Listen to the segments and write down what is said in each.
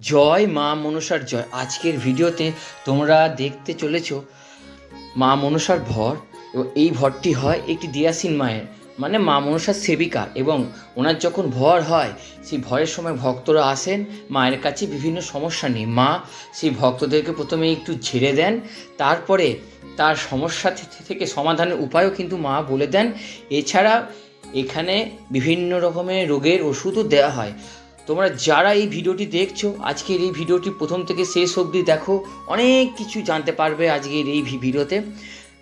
জয় মা মনসার জয়। আজকের ভিডিওতে তোমরা দেখতে চলেছ মা মনসার ভর এবং এই ভরটি হয় একটি দিয়াসিন মায়ের মানে মা মনসার সেবিকা এবং ওনার যখন ভর হয়, সেই ভরের সময় ভক্তরা আসেন মায়ের কাছে বিভিন্ন সমস্যা নিয়ে। মা সেই ভক্তদেরকে প্রথমে একটু ঝেড়ে দেন, তারপরে তার সমস্যা থেকে সমাধানের উপায়ও কিন্তু মা বলে দেন। এছাড়া এখানে বিভিন্ন রকমের রোগের ওষুধও দেওয়া হয়। তোমরা যারা এই ভিডিওটি দেখছ, আজকের এই ভিডিওটি প্রথম থেকে শেষ অবধি দেখো, অনেক কিছু জানতে পারবে আজকের এই ভিডিওতে।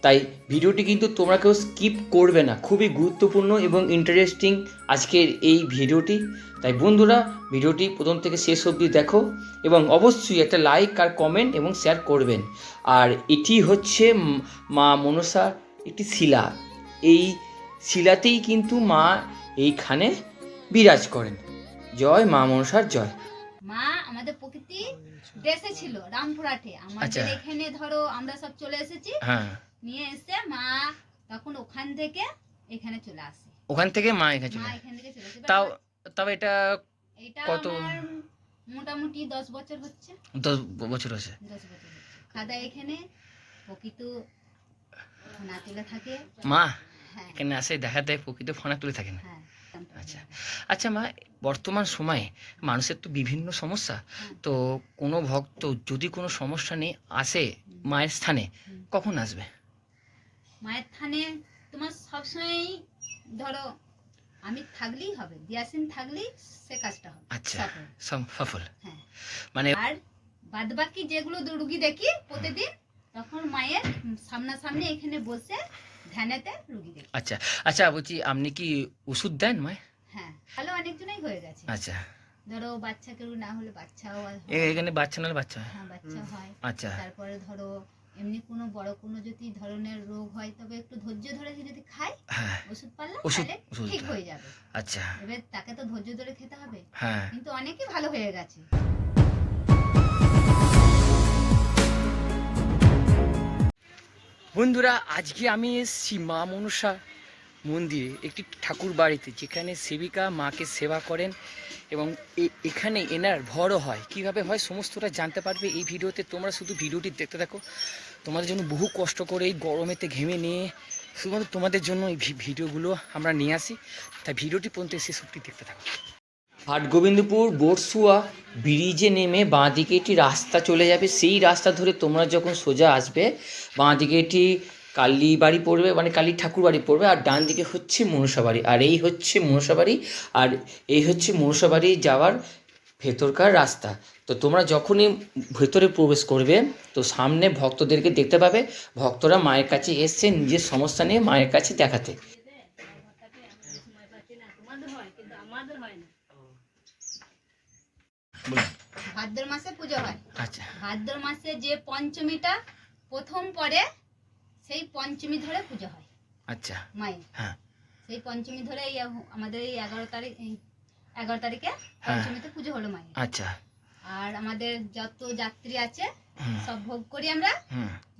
তাই ভিডিওটি কিন্তু তোমরা কেউ স্কিপ করবে না, খুবই গুরুত্বপূর্ণ এবং ইন্টারেস্টিং আজকের এই ভিডিওটি। তাই বন্ধুরা, ভিডিওটি প্রথম থেকে শেষ অবধি দেখো এবং অবশ্যই একটা লাইক আর কমেন্ট এবং শেয়ার করবেন। আর এটি হচ্ছে মা মনসার একটি শিলা। এই শিলাতেই কিন্তু মা এইখানে বিরাজ করেন। জয় মা মনসার জয়। মা আমাদের প্রকৃতি দেশে ছিল রামপুরহাটে। আমাদের আচ্ছা। এখানে ধরো আমরা সব চলে এসেছি। হ্যাঁ। নিয়ে এসে মা তখন ওখান থেকে এখানে চলে আসে। ওখান থেকে মা এখানে চলে থেকে তাও তাও এটা কত? মোটামুটি দশ বছর হচ্ছে। দশ বছর হচ্ছে। দাদা এখানে প্রকৃত না তুলে থাকে। মা হ্যাঁ। এখানে আসে দেখা দেয় প্রকৃত ফোনা তুলে থাকেন হ্যাঁ। আচ্ছা। আচ্ছা মা বর্তমান সময়ে মানুষের তো বিভিন্ন সমস্যা। তো কোনো ভক্ত যদি কোনো সমস্যা নিয়ে আসে মায়ের স্থানে কখন আসবে? মায়ের স্থানে তোমার সবসময় ধরো আমি থাকলেই হবে দিয়াসিন থাকলেই সে কাজটা হবে। আচ্ছা সফল। সফল। হ্যাঁ। মানে আর বাদ বাকি যেগুলো রুগী দেখি প্রতিদিন তখন মায়ের সামনাসামনি এখানে বসে ধ্যানেতে রুগী দেখি। আচ্ছা আচ্ছা বলছি আপনি কি ওষুধ দেন মায়? হ্যাঁ ভালো অনেকজনই হয়ে গেছে। আচ্ছা। ধরো বাচ্চা কেউ না হলে বাচ্চাও হয়। এখানে বাচ্চা নাহলে বাচ্চা হয়? হ্যাঁ বাচ্চা হয়। আচ্ছা। তারপরে ধরো এমনি কোনো বড় কোনো যদি ধরনের রোগ হয় তবে একটু ধৈর্য ধরে সে যদি খায় হ্যাঁ। ওষুধ ওষুধ- তাহলে ঠিক হয়ে যাবে। আচ্ছা। এবার তাকে তো ধৈর্য ধরে খেতে হবে। হ্যাঁ। কিন্তু অনেকই ভালো হয়ে গেছে। বন্ধুরা, আজকে আমি এসেছি মা মনসা মন্দিরে, একটি ঠাকুর বাড়িতে, যেখানে সেবিকা মাকে সেবা করেন এবং এখানে এনার ভরও হয়। কীভাবে হয় সমস্তটা জানতে পারবে এই ভিডিওতে। তোমরা শুধু ভিডিওটি দেখতে থাকো। তোমাদের জন্য বহু কষ্ট করে এই গরমেতে ঘেমে নিয়ে শুধুমাত্র তোমাদের জন্য এই ভিডিওগুলো আমরা নিয়ে আসি। তাই ভিডিওটি পর্যন্ত শেষ অব্দি দেখতে থাকো। হাটগোবিন্দপুর বোরসুয়া ব্রিজে নেমে বাঁ দিকে একটি রাস্তা চলে যাবে। সেই রাস্তা ধরে তোমরা যখন সোজা আসবে বাঁ দিকে একটি কালী বাড়ি পড়বে মানে কালী ঠাকুর বাড়ি পড়বে, আর ডান দিকে হচ্ছে মনসা বাড়ি। আর এই হচ্ছে মনসা বাড়ি, আর এই হচ্ছে মনসা বাড়ি যাওয়ার ভেতরকার রাস্তা। তো তোমরা যখনই ভেতরে প্রবেশ করবে, তো সামনে ভক্তদেরকে দেখতে পাবে, ভক্তরা মায়ের কাছে এসছে, নিজের সমস্যা নিয়ে মায়ের কাছে দেখাতে। বলুন। ভাদ্র মাসে পুজো হয়। আচ্ছা। ভাদ্র মাসে যে পঞ্চমীটা প্রথম পরে সেই পঞ্চমী ধরে পুজো হয়। আচ্ছা। মায়ের। হ্যাঁ। সেই পঞ্চমী ধরে এই আমাদের এই এগারো তারিখ এগারো তারিখে হ্যাঁ। পঞ্চমীতে পুজো হলো মায়ের। আচ্ছা। আর আমাদের যত যাত্রী আছে সব ভোগ করি আমরা।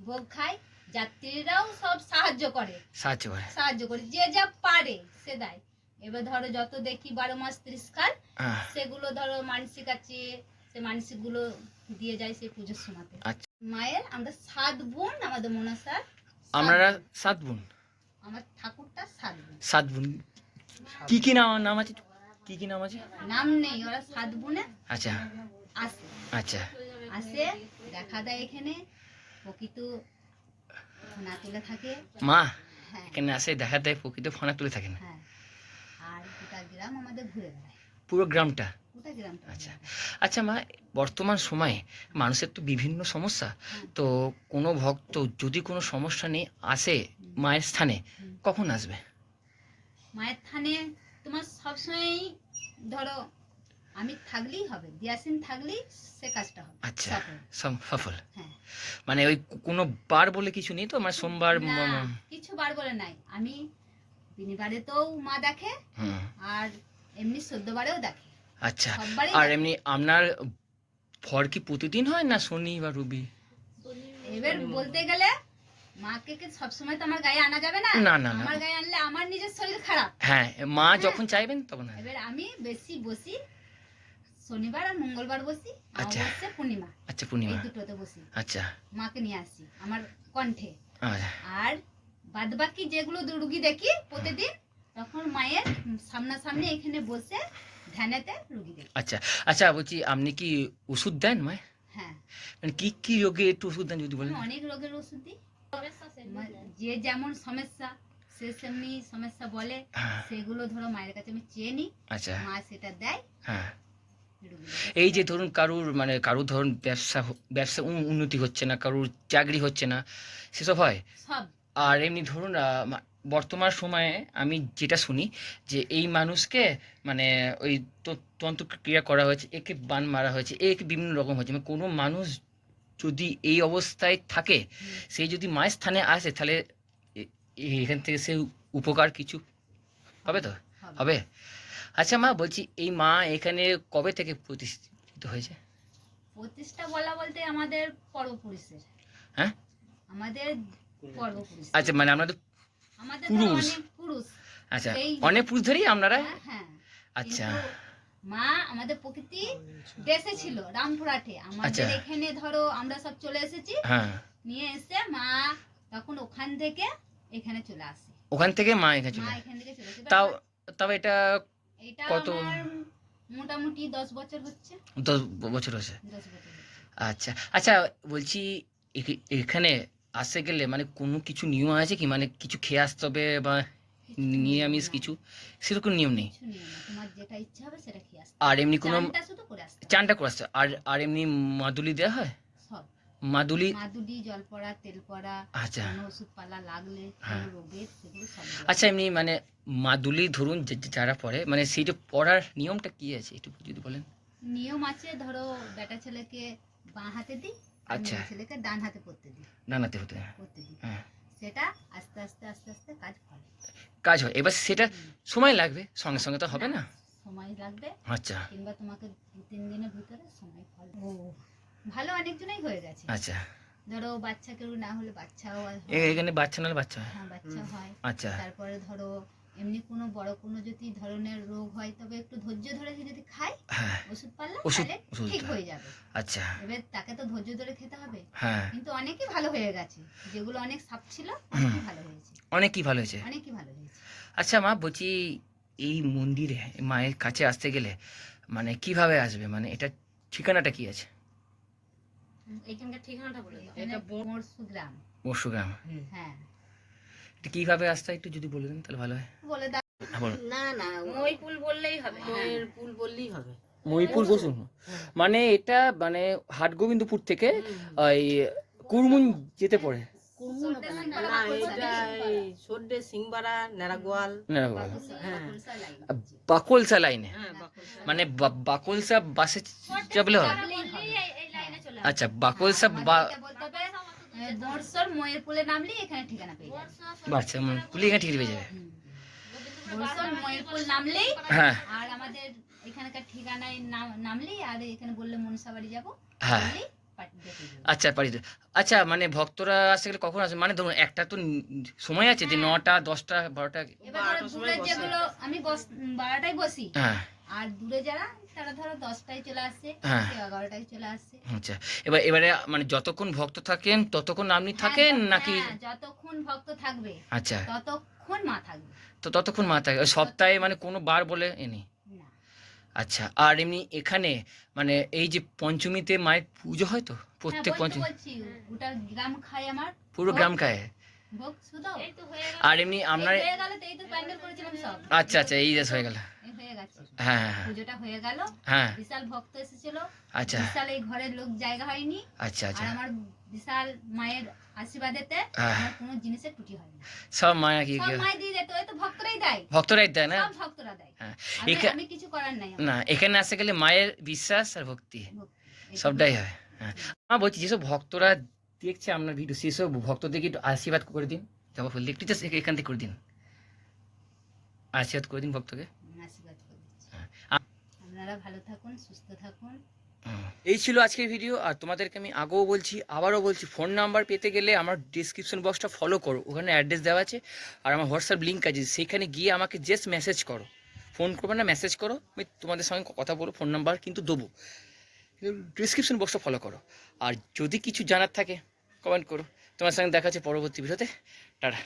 ভোগ খাই। যাত্রীরাও সব সাহায্য করে। সাহায্য করে। সাহায্য করে। যে যা পারে সে দেয়। এবার ধরো যত দেখি বারো মাস ত্রিশ খান হ্যাঁ। সেগুলো ধরো মানসিক আছে সে মানসিকগুলো দিয়ে যায় সেই পুজোর সময়তে আচ্ছা। মায়ের আমরা সাত বোন আমাদের মনসার আপনারা সাত বোন? আমার ঠাকুরটা সাত বোন। সাত বোন। কি কি নাম নাম আছে? কি কি নাম আছে? নাম নেই ওরা সাত বোনে আচ্ছা। আসে আচ্ছা। আসে দেখা দেয় এখানে প্রকৃত না তুলে থাকে। মা হ্যাঁ। এখানে আসে দেখা দেয় প্রকৃত ফোনা তুলে থাকেন হ্যাঁ। আর গোটা গ্রাম আমাদের ঘুরে বেড়ায়। পুরো গ্রামটা? আচ্ছা। আচ্ছা মা বর্তমান সময়ে মানুষের তো বিভিন্ন সমস্যা। হ্যাঁ। তো কোনো ভক্ত যদি কোনো সমস্যা নিয়ে আসে মায়ের স্থানে কখন আসবে? মায়ের স্থানে তোমার সবসময় ধরো আমি থাকলেই হবে দিয়াসিন থাকলেই সে কাজটা হবে। আচ্ছা সফল। সফল। হ্যাঁ। মানে ওই কোনো বার বলে কিছু নেই তো? মানে সোমবার কিছু বার বলে নাই। আমি বিনিবারেতেও মা দেখে আর এমনি সদ্যবারেও দেখে। আচ্ছা আর এমনি আপনার ভর কি প্রতিদিন হয় না শনি বা রবি? এবার বলতে গেলে মাকে কি সবসময় তো আমার গায়ে আনা যাবে না? না, না। আমার গায়ে আনলে আমার নিজের শরীর খারাপ। হ্যাঁ মা যখন চাইবেন তখন এবার আমি বেশি বসি শনিবার আর মঙ্গলবার বসি আচ্ছা। পূর্ণিমা। আচ্ছা পূর্ণিমা। দুটোতে বসি। আচ্ছা। মাকে নিয়ে আসি আমার কণ্ঠে। আর বাদ বাকি যেগুলো রুগী দেখি প্রতিদিন তখন মায়ের সামনাসামনি এখানে বসে ধ্যানেতে রুগী দেখি। আচ্ছা আচ্ছা বলছি আপনি কি ওষুধ দেন মায় হ্যাঁ। মানে কি কি রোগে একটু ওষুধ দেন যদি বলেন। অনেক রোগের ওষুধ দিই। যে যেমন সমস্যা সে সেমনি সমস্যা বলে হ্যাঁ। সেগুলো ধরো মায়ের কাছে আমি চেয়ে নিই আচ্ছা। মা সেটা দেয়। হ্যাঁ। এই যে ধরুন কারুর মানে কারুর ধরুন ব্যবসা ব্যবসা উন- উন্নতি হচ্ছে না কারুর চাকরি হচ্ছে না সেসব হয়? সব। আর এমনি ধরুন বর্তমান সময়ে আমি যেটা শুনি যে এই মানুষকে মানে ওই তো- তন্ত্র ক্রিয়া করা হয়েছে একে বান মারা হয়েছে একে বিভিন্ন রকম হয়েছে। মানে কোনো মানুষ যদি এই অবস্থায় থাকে সে যদি মায়ের স্থানে আসে তাহলে এখান থেকে সে উপকার কিছু হবে তো? হবে। আচ্ছা মা বলছি এই মা এখানে কবে থেকে প্রতিষ্ঠিত হয়েছে? প্রতিষ্ঠা বলা বলতে আমাদের পর্বপুরুষের হ্যাঁ? আমাদের পর্বপুরুষ আচ্ছা মানে আপনাদের আমাদের পুরুষ। আচ্ছা অনেক পুরুষ ধরেই আপনারা? হ্যাঁ, হ্যাঁ। আচ্ছা। মা আমাদের প্রকৃতি দেশে ছিল রামপুরহাটে। আমাদের আচ্ছা। এখানে ধরো আমরা সব চলে এসেছি। হ্যাঁ। নিয়ে এসে মা তখন ওখান থেকে এখানে চলে আসে। ওখান থেকে মা এখানে চলে তাও তাও এটা এটা কত? মোটামুটি দশ বছর হচ্ছে। দশ বছর হচ্ছে। আচ্ছা আচ্ছা বলছি এখানে আসতে গেলে মানে কোনো কিছু নিয়ম আছে কি? মানে কিছু খেয়ে আসতে হবে বা নিরামিষ কিছু? সেরকম নিয়ম নেই। আর এমনি কোনো চানটা করে আসতে আর আর এমনি মাদুলি দেওয়া হয়? মাদুলি? মাদুলি জল পড়া তেল পড়া আচ্ছা। ওষুধ পালা লাগলে হ্যাঁ। রোগের। আচ্ছা এমনি মানে মাদুলি ধরুন যারা পড়ে মানে সেইটা পড়ার নিয়মটা কি আছে? একটু যদি বলেন। নিয়ম আছে ধরো বেটা ছেলেকে বাঁ হাতে দিই আচ্ছা। ছেলেকে ডান হাতে দিই। হতে দিই। হ্যাঁ। সেটা আস্তে আস্তে আস্তে আস্তে কাজ করে কাজ হয়। এবার সেটা সময় লাগবে। সঙ্গে সঙ্গে তো হবে না সময় লাগবে। আচ্ছা। কিংবা তোমাকে দু তিন দিনের ভিতরে সময় ফল। ও ভালো অনেকজনেই হয়ে গেছে। আচ্ছা। ধরো বাচ্চা কেউ না হলে বাচ্চাও হয়। এখানে বাচ্চা নাহলে বাচ্চা হ্যাঁ। বাচ্চা হয়। আচ্ছা। তারপরে ধরো এমনি কোনো বড় কোনো যদি ধরনের রোগ হয় তবে একটু ধৈর্য ধরে সে যদি খায় হ্যাঁ। ওষুধ ওষুধ- তাহলে ঠিক হয়ে যাবে। আচ্ছা। এবার তাকে তো ধৈর্য ধরে খেতে হবে। হ্যাঁ। কিন্তু অনেকই ভালো হয়ে গেছে। যেগুলো অনেক সাপ ছিল অনেকই ভালো হয়েছে। অনেকই ভালো হয়েছে। অনেকই ভালো হয়েছে। আচ্ছা মা বলছি এই মন্দিরে মায়ের কাছে আসতে গেলে মানে কীভাবে আসবে? মানে এটা ঠিকানাটা কি আছে? এইখানকার ঠিকানাটা বলে দাও। এটা এটা মোরসু গ্রাম। হ্যাঁ। কীভাবে আসতে একটু যদি বলে দেন তাহলে ভালো হয়। বলে দাও হ্যাঁ না না মই পুল বললেই হবে। ময়ের পুল বললেই হবে। মহিপুর বসুন মানে এটা মানে হাটগোবিন্দপুর থেকে ওই কুরমুন যেতে পড়ে। হবে না, হ্যাঁ। বাকলসা লাইনে হ্যাঁ মানে বা- বাকলসা বাসে চাপলে হয় আচ্ছা বাকলসা বা- দর্শন ময়ের পুলে নামলেই এখানে ঠিকানা পেয়ে যাবে। বাচ্চা পুলিশে ঠিক পেয়ে যাবে। দর্শন ময়ের পুল নামলেই হ্যাঁ। আর আমাদের এখানকার ঠিকানায় নাম- নামলেই আর এখানে বললে মনসা বাড়ি যাব। হ্যাঁ। আচ্ছা বাড়িতে আচ্ছা মানে ভক্তরা আসতে গেলে কখন আসবে মানে ধরুন একটা তো সময় আছে যে নটা দশটা বারোটা যেগুলো আমি বস- বারোটায় বসি। হ্যাঁ। আর দূরে যারা তারা ধরো দশটায় চলে আসছে হ্যাঁ। কেউ এগারোটায় চলে আসছে আচ্ছা এবার এবারে মানে যতক্ষণ ভক্ত থাকেন ততক্ষণ আপনি থাকেন হ্যাঁ, নাকি হ্যাঁ, যতক্ষণ ভক্ত থাকবে আচ্ছা। ততক্ষণ মা থাকবে। তো ততক্ষণ মা থাকে সপ্তাহে মানে কোনো বার বলে এনি? না। আচ্ছা আর এমনি এখানে মানে এই যে পঞ্চমীতে মায়ের পুজো হয় তো? হ্যাঁ প্রত্যেক বলছি পঞ্চমী বলছি গোটা গ্রাম খায় আমার। পুরো গ্রাম খায়? ভোগ শুধু? আর এমনি আপনার হয়ে গেল তো এই তো প্যান্ডেল করেছিলাম সব। আচ্ছা আচ্ছা এই দেশ হয়ে গেল। হয়ে হ্যাঁ হ্যাঁ। পুজোটা হয়ে গেল। হ্যাঁ। বিশাল ভক্ত এসেছিল। আচ্ছা। বিশাল এই ঘরের লোক জায়গা হয়নি। আচ্ছা আচ্ছা। আমার বিশাল মায়ের আশীর্বাদেতে। আমার কোনো জিনিসের ত্রুটি হয় না সব মায়া কি সব দিয়ে তো ভক্তরাই দেয়। ভক্তরাই দেয় না? সব ভক্তরা দেয়। হ্যাঁ। আমি- কিছু করার নাই না এখানে আসতে গেলে মায়ের বিশ্বাস আর ভক্তি। সবটাই হয়। হ্যাঁ। মা বলছি যেসব ভক্তরা দেখছে আপনার ভিডিও সেসব ভক্তদেরকে একটু আশীর্বাদ করে দিন? যাব ফুল একটু এখান থেকে করে দিন। আশীর্বাদ করে দিন ভক্তকে আমি আশীর্বাদ করে দিচ্ছি হ্যাঁ। আপনারা ভালো থাকুন, সুস্থ থাকুন। এই ছিল আজকের ভিডিও, আর তোমাদেরকে আমি আগেও বলছি, আবারও বলছি, ফোন নাম্বার পেতে গেলে আমার ডিসক্রিপশন বক্সটা ফলো করো, ওখানে অ্যাড্রেস দেওয়া আছে, আর আমার হোয়াটসঅ্যাপ লিঙ্ক আছে, সেখানে গিয়ে আমাকে জাস্ট মেসেজ করো। ফোন করবে না মেসেজ করো, আমি তোমাদের সঙ্গে কথা বলো ফোন নাম্বার কিন্তু দেবো। ডিসক্রিপশন বক্সটা ফলো করো। আর যদি কিছু জানার থাকে কমেন্ট করো। তোমার সঙ্গে দেখা হচ্ছে পরবর্তী ভিডিওতে। টাটা।